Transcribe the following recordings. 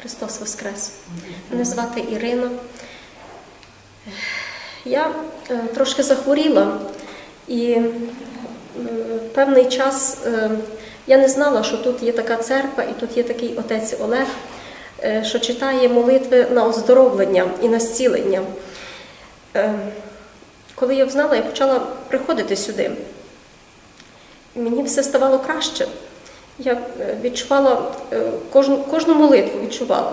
Христос Воскрес! Мене звати Ірина. Я е, трошки захворіла і е, певний час е, я не знала, що тут є така церква і тут є такий отець Олег, що читає молитви на оздоровлення і на зцілення. Коли я взнала, я почала приходити сюди. Мені все ставало краще. Я е, відчувала е, кожну, кожну молитву відчувала.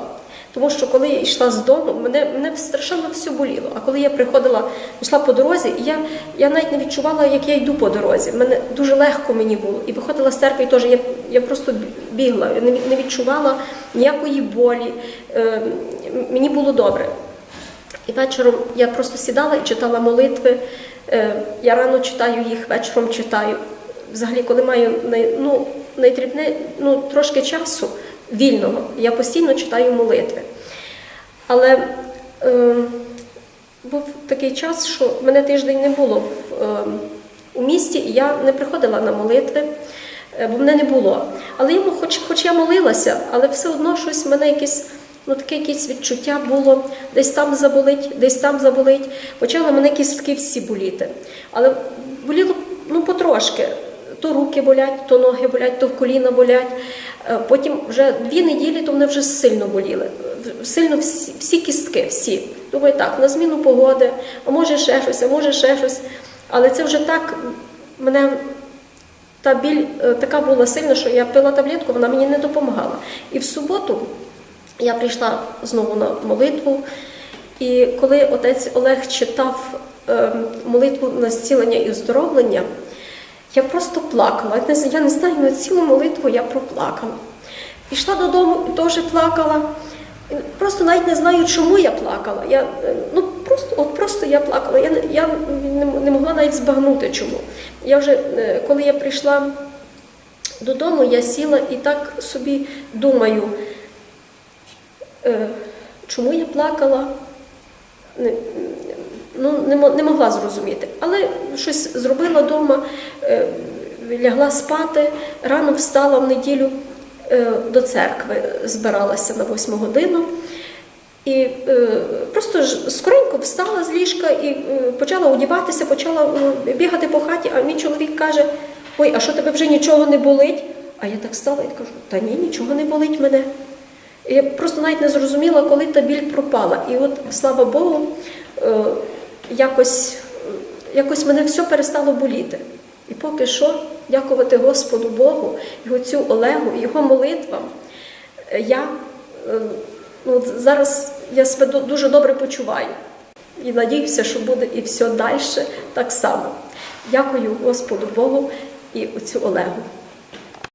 Тому що коли я йшла з дому, мене, мене страшенно все боліло. А коли я приходила, йшла по дорозі, і я, я навіть не відчувала, як я йду по дорозі. Мене дуже легко мені було. І виходила з церкви, і теж я, я просто бігла, я не, відчувала ніякої болі. Е, мені було добре. І вечором я просто сідала і читала молитви. Е, Я рано читаю їх, вечором читаю. Взагалі, коли маю ну, найдрібне, ну, трошки часу вільного, я постійно читаю молитви. Але е, був такий час, що мене тиждень не було в, е, у місті, і я не приходила на молитви, е, бо мене не було. Але я, хоч, хоч я молилася, але все одно щось в мене якесь. Ну, таке якесь відчуття було, десь там заболить, десь там заболить. Почали мене кістки всі боліти. Але боліло ну, потрошки. То руки болять, то ноги болять, то коліна болять. Е, Потім вже дві неділі, то вони вже сильно боліли. Сильно всі, всі кістки, всі. Думаю, так, на зміну погоди, а може ще щось, а може ще щось. Але це вже так мене та біль е, така була сильна, що я пила таблетку, вона мені не допомагала. І в суботу я прийшла знову на молитву, і коли отець Олег читав е, молитву на зцілення і оздоровлення, я просто плакала. Я не, знаю, на цілу молитву я проплакала. Пішла додому і теж плакала. Просто навіть не знаю, чому я плакала. Я, е, ну, просто, от просто я плакала. Я, я не, могла навіть збагнути, чому. Я вже, е, коли я прийшла додому, я сіла і так собі думаю, е, чому я плакала, ну, не, могла зрозуміти. Але щось зробила вдома, е, лягла спати, рано встала в неділю е, до церкви, збиралася на восьму годину. І е, просто ж скоренько встала з ліжка і почала одягатися, почала бігати по хаті, а мій чоловік каже: Ой, а що тебе вже нічого не болить? А я так стала і кажу, та ні, нічого не болить мене. І Я просто навіть не зрозуміла, коли та біль пропала. І от, слава Богу, якось, якось мене все перестало боліти. І поки що, дякувати Господу Богу, і отцю Олегу, його молитвам, я е, ну, зараз я себе дуже добре почуваю. І надіюся, що буде і все далі так само. Дякую Господу Богу і отцю Олегу.